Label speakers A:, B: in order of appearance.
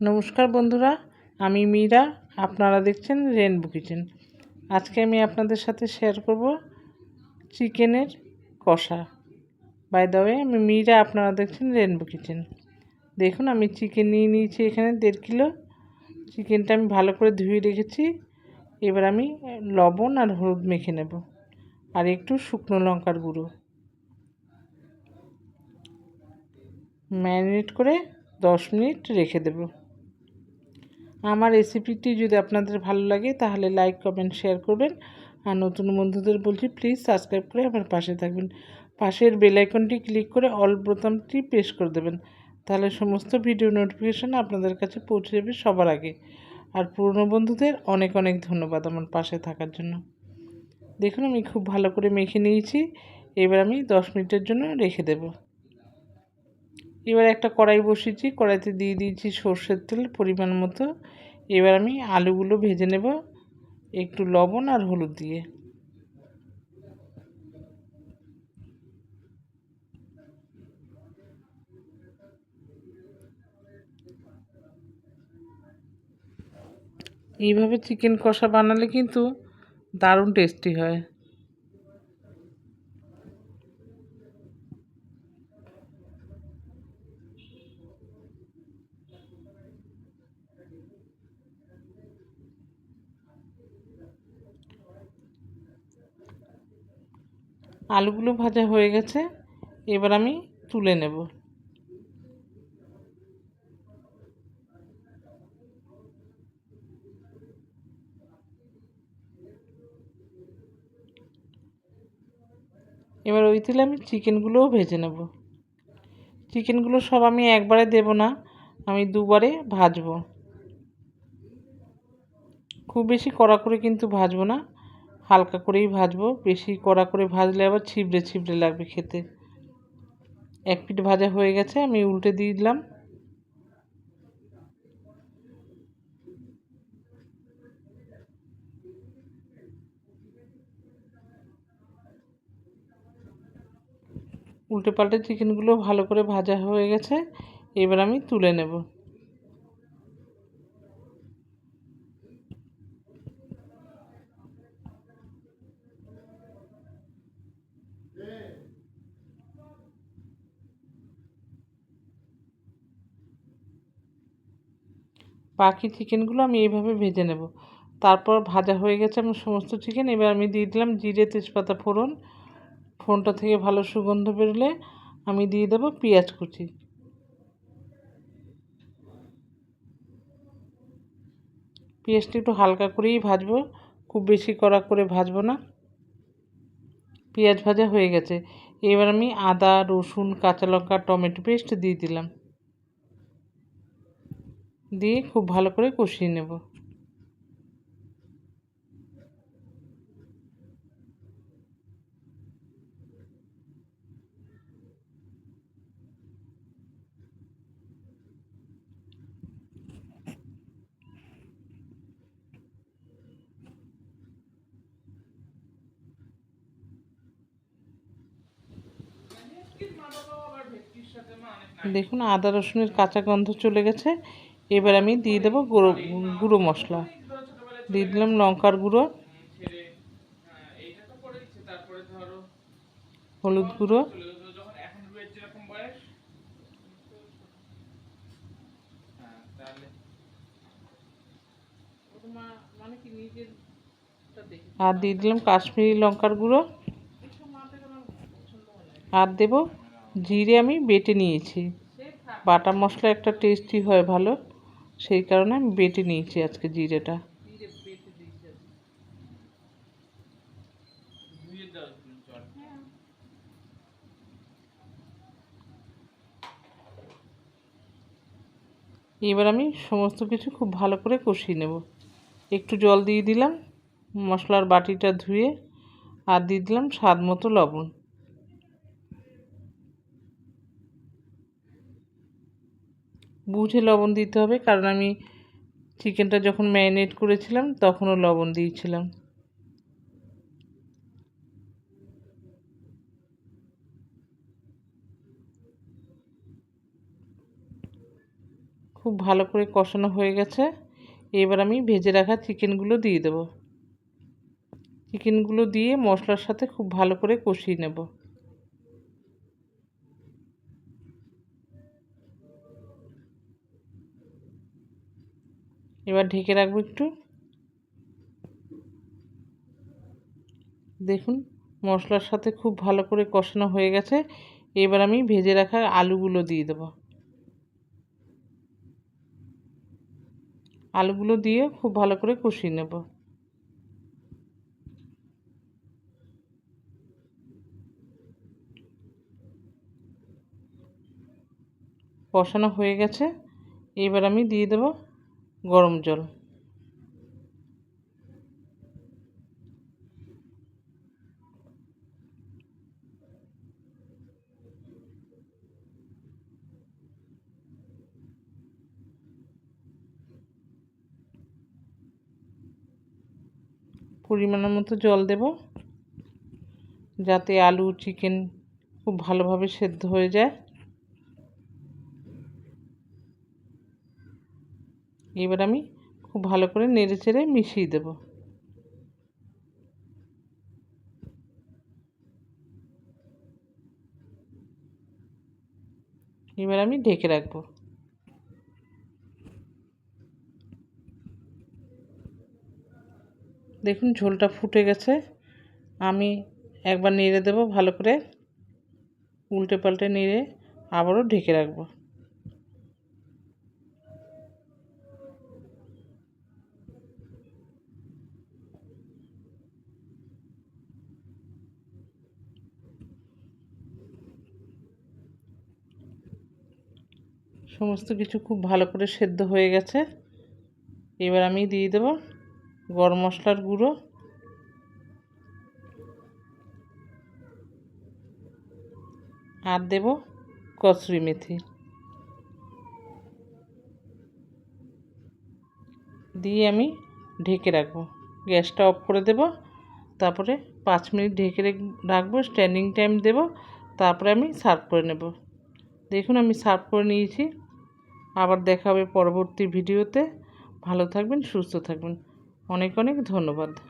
A: নমস্কার বন্ধুরা, আমি মীরা, আপনারা দেখছেন রেনবো কিচেন আজকে আমি আপনাদের সাথে শেয়ার করব চিকেনের কষা। বাই দ্য ওয়ে আমি মীরা, আপনারা দেখছেন রেনবো কিচেন দেখুন, আমি চিকেন নিয়ে নিয়েছি এখানে দেড় কিলো। চিকেনটা আমি ভালো করে ধুয়ে রেখেছি। এবার আমি লবণ আর হলুদ মেখে নেব। আর একটু শুকনো লঙ্কার গুঁড়ো। ম্যারিনেট করে দশ মিনিট রেখে দেব। আমার রেসিপিটি যদি আপনাদের ভালো লাগে, তাহলে লাইক কমেন্ট শেয়ার করবেন। আর নতুন বন্ধুদের বলছি প্লিজ সাবস্ক্রাইব করে আমার পাশে থাকবেন। পাশের বেলাইকনটি ক্লিক করে অল বোতামটি প্রেস করে দেবেন। তাহলে সমস্ত ভিডিও নোটিফিকেশান আপনাদের কাছে পৌঁছে যাবে সবার আগে। আর পুরনো বন্ধুদের অনেক অনেক ধন্যবাদ আমার পাশে থাকার জন্য। দেখুন, আমি খুব ভালো করে মেখে নিয়েছি। এবার আমি দশ মিনিটের জন্য রেখে দেবো। এবার একটা কড়াই বসিয়েছি, কড়াইতে দিয়ে দিয়েছি সর্ষের তেল পরিমাণ মতো। এবার আমি আলুগুলো ভেজে নেব একটু লবণ আর হলুদ দিয়ে। এইভাবে চিকেন কষা বানালে কিন্তু দারুণ টেস্টি হয়। আলুগুলো ভাজা হয়ে গেছে, এবার আমি তুলে নেব। এবার ওই তেলে আমি চিকেনগুলোও ভেজে নেব। চিকেনগুলো সব আমি একবারে দেব না, আমি দুবারে ভাজবো। খুব বেশি কড়া করে কিন্তু ভাজবো না। হালকা করেই ভাজবো, বেশি কড়া করে ভাজলে আবার ছিবড়ে ছিবড়ে লাগবে খেতে। এক পিঠ ভাজা হয়ে গেছে, আমি উল্টে দিয়ে দিলাম। উল্টে পাল্টে চিকেনগুলো ভালো করে ভাজা হয়ে গেছে, এবার আমি তুলে নেব। বাকি চিকেনগুলো আমি এইভাবে ভেজে নেব। তারপর ভাজা হয়ে গেছে আমার সমস্ত চিকেন এবার আমি দিয়ে দিলাম জিরে তেজপাতা ফোড়ন। ফোড়নটা থেকে ভালো সুগন্ধ বেরোলে আমি দিয়ে দেবো পেঁয়াজ কুচি। পেঁয়াজটা একটু হালকা করেই ভাজবো। খুব বেশি কড়া করে ভাজবো না। পেঁয়াজ ভাজা হয়ে গেছে। এবার আমি আদা, রসুন, কাঁচা লঙ্কা, টমেটো পেস্ট দিয়ে দিলাম। দিয়ে খুব ভালো করে কষিয়ে নেব। দেখুন আদা রসুনের কাঁচা গন্ধ চলে গেছে। এবার আমি দিয়ে দেবো গুঁড়ো গুঁড়ো মশলা। দিয়ে দিলাম লঙ্কার গুঁড়ো, হলুদ গুঁড়ো। আর দিয়ে দিলাম কাশ্মীরি লঙ্কার গুঁড়ো। আর দেব জিরে আমি বেটে নিয়েছি। বাটা মশলা একটা টেস্টি হয় ভালো। সেই কারণে আমি বেটে নিয়েছি আজকে জিরেটা। এবার আমি সমস্ত কিছু খুব ভালো করে কষিয়ে নেব। একটু জল দিয়ে দিলাম, মশলার বাটিটা ধুয়ে, আর দিয়ে দিলাম স্বাদ মতো লবণ। বুঝে লবণ দিতে হবে, কারণ আমি চিকেনটা যখন ম্যারিনেট করেছিলাম তখনও লবণ দিয়েছিলাম। খুব ভালো করে কষানো হয়ে গেছে। এবার আমি ভেজে রাখা চিকেনগুলো দিয়ে দেব। চিকেনগুলো দিয়ে মশলার সাথে খুব ভালো করে কষিয়ে নেব। এবার ঢেকে রাখব একটু। দেখুন, মশলার সাথে খুব ভালো করে কষানো হয়ে গেছে। এবার আমি ভেজে রাখা আলুগুলো দিয়ে দেবো। আলুগুলো দিয়ে খুব ভালো করে কষিয়ে নেব। কষানো হয়ে গেছে। এবার আমি দিয়ে দেব গরম জল। পরিমাণের মতো জল দেব যাতে আলু চিকেন খুব ভালোভাবে সেদ্ধ হয়ে যায়। এবার আমি খুব ভালো করে নেড়ে চেড়ে মিশিয়ে দেব। এবার আমি ঢেকে রাখব। দেখুন ঝোলটা ফুটে গেছে। আমি একবার নেড়ে দেব, ভালো করে উল্টে পাল্টে নেড়ে আবারও ঢেকে রাখব। সমস্ত কিছু খুব ভালো করে সেদ্ধ হয়ে গেছে। এবার আমি দিয়ে দেবো গরম মশলার গুঁড়ো। আর দেব কসুরি মেথি। দিয়ে আমি ঢেকে রাখব। গ্যাসটা অফ করে দেব। তারপরে পাঁচ মিনিট ঢেকে রাখব। স্ট্যান্ডিং টাইম দেব। তারপরে আমি সার্ভ করে নেব। দেখুন আমি সার্ভ করে নিয়েছি। আবার দেখা হবে পরবর্তী ভিডিওতে। ভালো থাকবেন সুস্থ থাকবেন। অনেক অনেক ধন্যবাদ।